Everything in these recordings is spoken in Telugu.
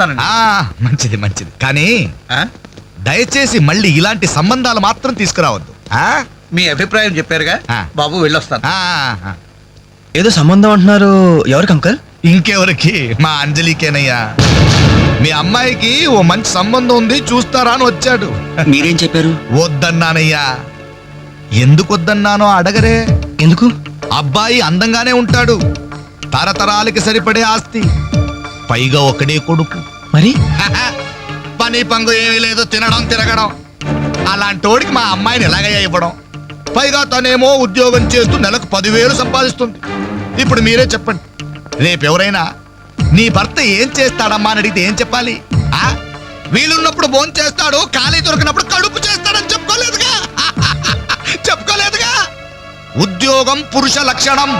వస్తానండి ఆ మంచిది మంచిది. కానీ ఆ? దయచేసి మళ్ళీ ఇలాంటి సంబంధాలు మాత్రం తీసుకురావద్దు. ఆ? మీ అభిప్రాయం చెప్పారుగా? ఆ. బాబు వెళ్ళొస్తాను. ఆ, ఆ. ఏదో సంబంధం అంటున్నారు. ఎవరికి అంకల్? ఇంకెవరికి? మా అంజలికేనయ్యా. మీ అమ్మాయికి ఓ మంచి సంబంధం ఉంది చూస్తారా అని వచ్చాడు. మీరేం చెప్పారు? వద్దన్నానయ్యా. ఎందుకు వద్దన్నానో అడగరే. ఎందుకు? అబ్బాయి అందంగానే ఉంటాడు. తరతరాలకి సరిపడే ఆస్తి. పైగా ఒకడే కొడుకు. మరి? పని పంగు ఏమీ లేదు తినడం తిరగడం. అలాంటోడికి మా అమ్మాయిని ఎలాగయ్యా ఇవ్వడం? పైగా తనేమో ఉద్యోగం చేస్తూ నెలకు పదివేలు సంపాదిస్తుంది. ఇప్పుడు మీరే చెప్పండి రేపు ఎవరైనా నీ భర్త ఏం చేస్తాడమ్మా? అని అడిగితే ఏం చెప్పాలి? ఆ? వీలున్నప్పుడు భోజనం చేస్తాడు ఖాళీ దొరికినప్పుడు కడుపు చేస్తాడని చెప్పుకోలేదుగా? చెప్పుకోలేదుగా? ఉద్యోగం పురుష లక్షణం.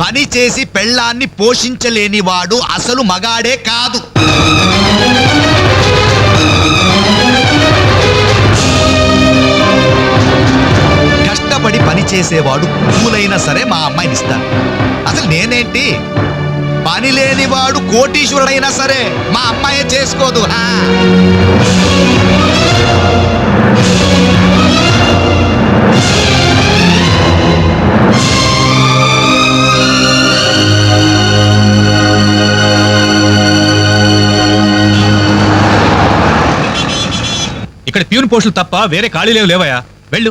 పని చేసి పెళ్ళాన్ని పోషించలేని వాడు అసలు మగాడే కాదు. కష్టపడి పని చేసేవాడు పూలైనా సరే మా అమ్మాయిని ఇస్తాను అసలు నేనేంటి? పని లేనివాడు కోటీశ్వరుడైనా సరే మా అమ్మాయే చేసుకోదు ఇక్కడ ప్యూన్ పోస్టులు తప్ప వేరే ఖాళీ లేవు లేవయ్యా. వెళ్ళు.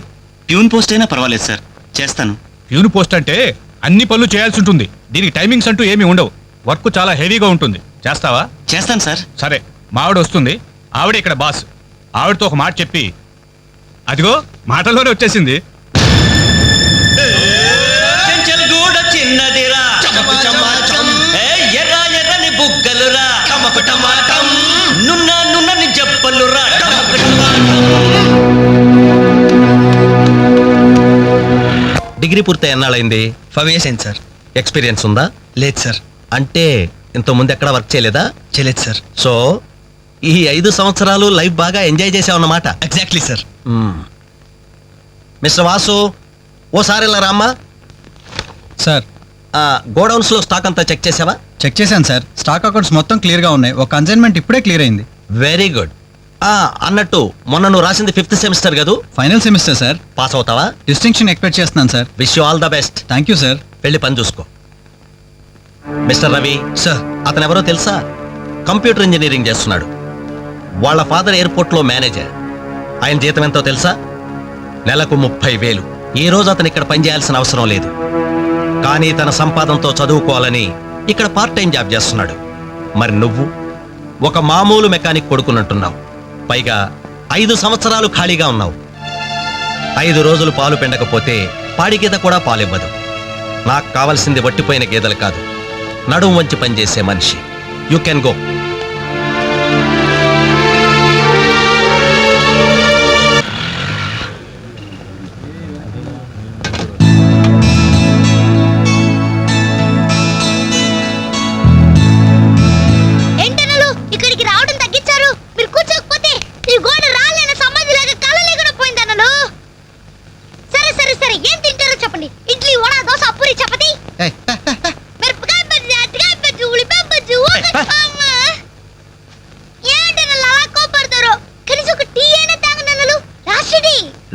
ప్యూన్ పోస్ట్ అయినా పర్వాలేదు సార్. చేస్తాను. ప్యూన్ పోస్ట్ అంటే అన్ని పనులు చేయాల్సి ఉంటుంది. దీనికి టైమింగ్స్ అంటూ ఏమీ ఉండవు. వర్క్ చాలా హెవీగా ఉంటుంది. చేస్తావా? చేస్తాను సార్. సరే మావిడ వస్తుంది. ఆవిడ ఇక్కడ బాస్. ఆవిడతో ఒక మాట చెప్పి అదిగో మాటల్లోనే వచ్చేసింది. చెంచల్గూడ చిన్నదిరా. ఏ ఎర్ర ఎర్రని బుగ్గలురా. నున్న చెప్పలురా డిగ్రీ పూర్తి ఎన్నాళ్ళైంది? ఫైవ్ ఇయర్స్ అయింది సార్. ఎక్స్పీరియన్స్ ఉందా? లేదు సార్. అంటే ఇంత ముందు ఎక్కడ వర్క్ చేయలేదా? చేయలేదు సార్. సో ఈ ఐదు సంవత్సరాలు లైఫ్ బాగా enjoy చేసావన్నమాట? Exactly sir. Mister Vasu ఓసారి ఇలా రామ్మా. సార్. గోడౌన్స్లో స్టాక్ అంతా చెక్ చేసావా? చెక్ చేశాను సార్. స్టాక్ అకౌంట్స్ మొత్తం క్లియర్గా ఉన్నాయి. ఒక కన్సైన్మెంట్ ఇప్పుడే క్లియర్ అయింది. Very good. అన్నట్టు మొన్న నువ్వు రాసింది ఫిఫ్త్ సెమిస్టర్ కదూ? Final semester sir. పాస్ అవుతావా? డిస్టింక్షన్ ఎక్స్పెక్ట్ చేస్తున్నాను sir. Wish you all the best thank you sir వెళ్ళి పని చూసుకో. మిస్టర్ రవి సార్ అతను ఎవరో తెలుసా? కంప్యూటర్ ఇంజనీరింగ్ చేస్తున్నాడు. వాళ్ళ ఫాదర్ ఎయిర్పోర్ట్లో మేనేజర్. ఆయన జీతం ఎంతో తెలుసా? నెలకు ముప్పై వేలు. ఈ రోజు అతను ఇక్కడ పనిచేయాల్సిన అవసరం లేదు. కానీ తన సంపాదనతో చదువుకోవాలని ఇక్కడ పార్ట్ టైం జాబ్ చేస్తున్నాడు. మరి నువ్వు? ఒక మామూలు మెకానిక్ కొడుకున్నట్టున్నావు పైగా ఐదు సంవత్సరాలు ఖాళీగా ఉన్నావు. ఐదు రోజులు పాలు పిండకపోతే పాడి గీత కూడా పాలివ్వదు. నాకు కావలసింది వట్టిపోయిన గేదెలు కాదు. నడుము వంచి పనిచేసే మనిషి. You can go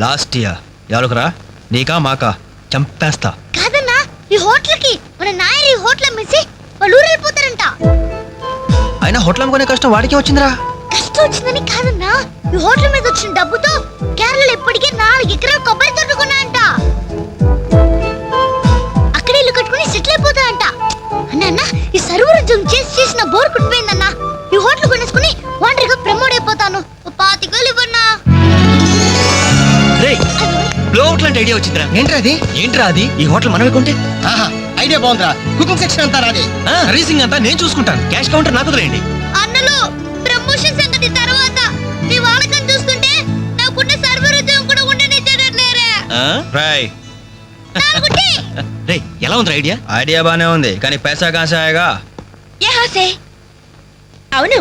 last year. ఎవరుకురా? నీకా మాకా? చంపేస్తా. కాదన్నా ఈ హోటల్కి మన నాయర్ ఈ హోటల్ అమ్మేసి వాళ్ళు ఊరు వెళ్ళిపోతారంట అయినా హోటల్ అమ్ముకునే కష్టం వాడికి వచ్చిందిరా. కష్టం వచ్చిందని కాదన్నా ఈ హోటల్ మీద వచ్చిన డబ్బుతో కేరళలో ఇప్పటికే నాలుగు ఎకరాలు కొబ్బరి తోట కొన్నాయంట. అక్కడ ఇల్లు కట్టుకుని సెటిల్ అయిపోతాయంట. అన్న ఈ సర్వర్ ఉద్యోగం చేసి చేసిన బోర్ కుట్టిపోయిందన్న. ఈ హోటల్ కొనేసుకుని ఒంటరిగా ప్రమోట్ అయిపోతాను. ఐడియా వచ్చిందిరా. ఏంట్రా అది? ఏంట్రా అది? ఈ హోటల్ మనమే కొంటే? ఐడియా బాగుందిరా. కుకింగ్ సెక్షన్ అంతా రాదే సర్వీసింగ్ అంతా నేను చూసుకుంటాను. క్యాష్ కౌంటర్ నాకు వదిలేయండి. అన్నలు ప్రమోషన్ సంగతి తర్వాత. మీ వాడకం చూస్తుంటే నాకున్న సర్వర్ ఉద్యోగం కూడా ఉండనిచ్చేటట్లేరే రాయ్. రే ఎలా ఉంది ఐడియా? ఐడియా బానే ఉంది కానీ పైసా కాసాయగా యహాసే అవును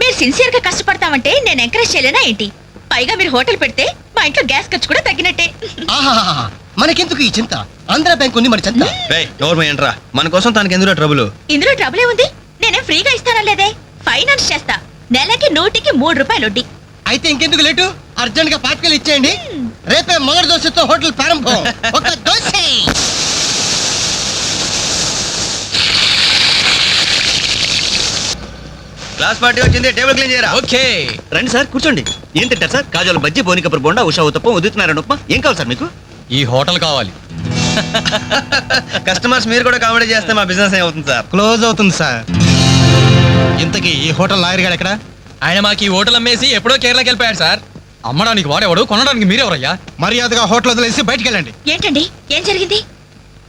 మీరు సిన్సియర్గా కష్టపడతామంటే నేను ఎంకరేజ్ చేయలేనా ఏంటి? పైగా మీరు హోటల్ పెడితే మా ఇంట్లో గ్యాస్ ఖర్చు కూడా తగ్గినట్టే. మనకెందుకు ఈ చింత? ఆంధ్ర బ్యాంక్ ఉంది మన చింత? నోరు ఏంట్రా? మన కోసం తనకి ఎందులో ట్రబుల్ ఇందులో ట్రబుల్ ఏముంది నేనే ఫ్రీగా ఇస్తానా లేదే? ఫైనాన్స్ చేస్తా. నెలకి నూటికి మూడు రూపాయలు వడ్డీ. అయితే ఇంకెందుకు లేటు? అర్జెంట్గా పాతికలు ఇచ్చేయండి. రేపే మొదటి దోశతో హోటల్ ప్రారంభం. ఒక దోశ. క్లాస్ పార్టీ వచ్చింది టేబుల్ క్లీన్ చేయరా? ఓకే. రండి సార్ కూర్చోండి. ఏం తింటారు సార్? కాజాలు బజ్జి బోనికపూర్ బొండా ఉషా ఉత్తప్పం ఉదితున్నారని ఉప్మా. ఏం కావాలి సార్ మీకు? ఈ హోటల్ కావాలి. కస్టమర్స్ మీరు కూడా కామెడీ చేస్తే మా బిజినెస్ అవుతుంది సార్? క్లోజ్ అవుతుంది సార్. ఇంతకీ ఈ హోటల్ లాయర్ గారు ఎక్కడ? ఆయన మాకు ఈ హోటల్ అమ్మేసి ఎప్పుడో కేరళకి వెళ్ళిపోయాడు సార్. అమ్మడానికి వాడేవాడు? కొనడానికి మీరెవరయ్యా? మర్యాదగా హోటల్ వదిలేసి బయటికి వెళ్ళండి. ఏంటండి? ఏం జరిగింది?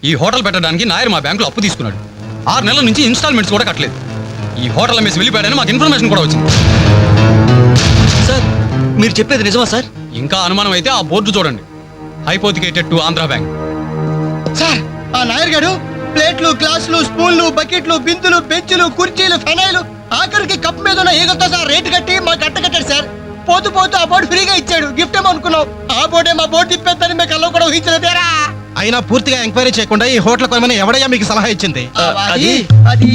ఈ హోటల్ పెట్టడానికి నాయర్ మా బ్యాంకులో అప్పు తీసుకున్నాడు. ఆరు నెలల నుంచి ఇన్స్టాల్మెంట్స్ కూడా కట్టలేదు. ఈ హోటల్ అమ్మేసి వెళ్ళిపోయాడని మాకు ఇన్ఫర్మేషన్ కూడా వచ్చింది. సార్ మీరు చెప్పేది నిజమా సార్ ఇంకా అనుమానం అయితే ఆ బోర్డు చూడండి hypothecated to Andhra bank sir ఆ నాయర్ గారు ప్లేట్లు గ్లాసులు స్పూన్లు బకెట్లు బిందులు బెంచులు కుర్చీలు ఫెనాయిలు ఆఖరికి కప్ మీద ఉన్న ఈగతో సార్ రేటు కట్టి మాకు అట్ట కట్టాడు సార్ పోతూ పోతూ ఆ బోర్డు ఫ్రీగా ఇచ్చాడు గిఫ్ట్ ఏమో అనుకున్నాం ఆ బోర్డే మా బోర్డు తిప్పేద్దని మీకు అల్లం కూడా ఊహించలేదేరా అయినా పూర్తిగా ఎంక్వైరీ చేయకుండా ఈ హోటల్ కొనమని ఎవడయ్యా మీకు సలహా ఇచ్చింది అది అది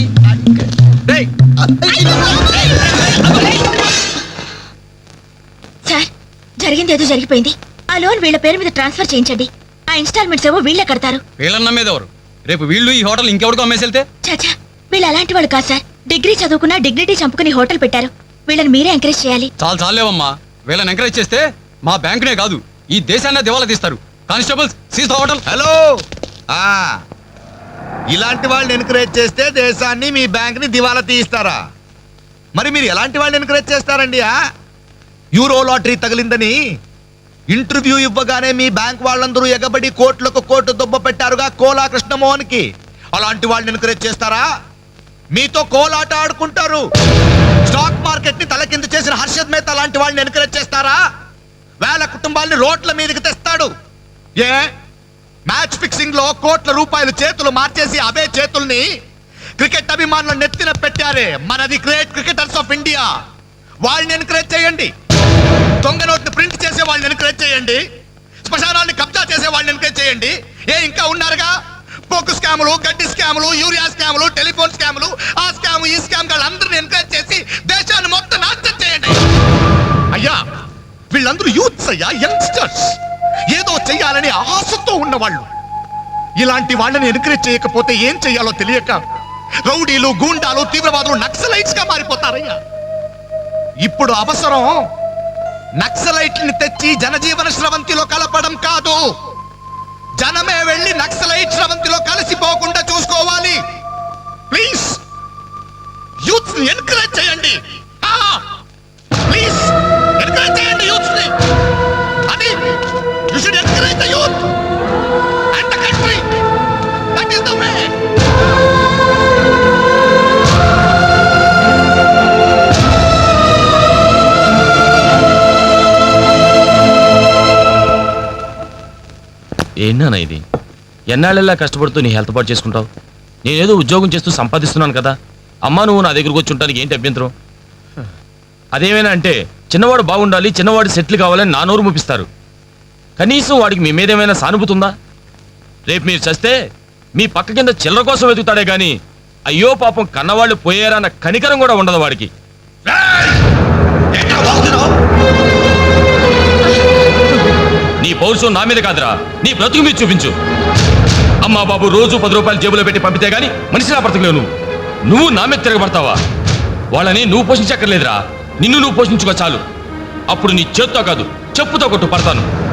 జరిగింది ఏదో జరిగిపోయింది. ఆ లోన్ వీళ్ళ పేరు మీద ట్రాన్స్ఫర్ చేయించండి. ఆ ఇన్స్టాల్మెంట్స్ ఏవో వీళ్ళే కడతారు. వీళ్ళని నమ్మేదెవరు? రేపు వీళ్ళు ఈ హోటల్ ఇంకెవరికో అమ్మేసి వెళ్తే చాచా వీళ్ళు అలాంటి వాళ్ళు కాదు సార్. డిగ్రీ చదువుకున్నా డిగ్నిటీ చంపుకుని హోటల్ పెట్టారు. వీళ్ళని మీరే ఎంకరేజ్ చేయాలి. చాలు చాలేవమ్మా వీళ్ళని ఎంకరేజ్ చేస్తే మా బ్యాంకునే కాదు ఈ దేశాన్ని దివాలా తీస్తారు. Constables seize the hotel hello! ఆ ఇలాంటి వాళ్ళని ఎంకరేజ్ చేస్తే దేశాన్ని మీ బ్యాంక్ని దివాలా తీయిస్తారా? మరి మీరు ఎలాంటి వాళ్ళని ఎంకరేజ్ చేస్తారండి ఆ? యూరో లాటరీ తగిలిందని ఇంటర్వ్యూ ఇవ్వగానే మీ బ్యాంక్ వాళ్ళందరూ ఎగబడి కోట్లకు కోట్లు దుబ్బ పెట్టారుగా కోలా కృష్ణమోహన్కి. అలాంటి వాళ్ళని ఎంకరేజ్ చేస్తారా? మీతో కోలాట ఆడుకుంటారు. స్టాక్ మార్కెట్ని తలకింద చేసిన హర్షద్ మేత లాంటి వాళ్ళని ఎంకరేజ్ చేస్తారా? వేల కుటుంబాల్ని రోడ్ల మీదకి తెస్తాడు. ఏ? మ్యాచ్ ఫిక్సింగ్లో కోట్ల రూపాయలు చేతులు మార్చేసి అవే చేతుల్ని క్రికెట్ అభిమానులు నెత్తిన పెట్టారే. మనది గ్రేట్ క్రికెటర్స్ ఆఫ్ ఇండియా. వాళ్ళని ఎంకరేజ్ చేయండి. దొంగ నోట్ని ప్రింట్ చేసే వాళ్ళని ఎంకరేజ్ చేయండి. శ్మశానాన్ని కబ్జా చేసే వాళ్ళని ఎంకరేజ్ చేయండి. ఏ ఇంకా ఉన్నారుగా? పోకు స్కాములు గడ్డి స్కాములు యూరియా స్కాములు టెలిఫోన్ స్కాములు ఆ స్కామ్ ఈ స్కామ్ అందరిని ఎంకరేజ్ చేసి దేశాన్ని మొత్తం నాశనం చేయండి. అయ్యా వీళ్ళందరూ యూత్స్ అయ్యా యంగ్స్టర్స్. ఏదో చెయ్యాలని ఆశతో ఉన్నవాళ్ళు. ఇలాంటి వాళ్ళని ఎన్కరేజ్ చేయకపోతే ఏం చెయ్యాలో తెలియక రౌడీలు గూండాలు తీవ్రవాదులు నక్సలైట్స్గా మారిపోతారయ్యా. ఇప్పుడు అవసరం నక్సలైట్ని తెచ్చి జనజీవన స్రవంతిలో కలపడం కాదు. జనమే వెళ్ళి నక్సలైట్ స్రవంతిలో కలిసిపోకుండా చూసుకోవాలి. ప్లీజ్ యూత్ ఎన్కరేజ్ ఎంకరేజ్ చేయండి ఏంటన్నా ఇది? ఎన్నాళ్ళెల్లా కష్టపడుతూ నీ హెల్త్ పాటు చేసుకుంటావు? నేనేదో ఉద్యోగం చేస్తూ సంపాదిస్తున్నాను కదా. అమ్మా నువ్వు నా దగ్గరకు వచ్చి ఉంటానికి ఏంటి అభ్యంతరం? అదేమైనా అంటే చిన్నవాడు బాగుండాలి చిన్నవాడు సెటిల్ కావాలని నా నోరు ముపిస్తారు. కనీసం వాడికి మీ మీద ఏమైనా సానుభూతి ఉందా? రేపు మీరు చస్తే మీ పక్క కింద చిల్లర కోసం వెతుకుతాడే గాని అయ్యో పాపం కన్నవాళ్ళు పోయారన్న కనికరం కూడా ఉండదు వాడికి. నీ పౌరుషం నా మీద కాదురా. నీ బ్రతుకు మీద చూపించు. అమ్మా బాబు రోజు పది రూపాయలు జేబులో పెట్టి పంపితే గాని మనిషి నా బ్రతకలేవు నువ్వు. నువ్వు నా మీద తిరగబడతావా? వాళ్ళని నువ్వు పోషించక్కర్లేదురా. నిన్ను నువ్వు పోషించుకో చాలు. అప్పుడు నీ చేత్తో కాదు చెప్పుతో కొట్టు పడతాను.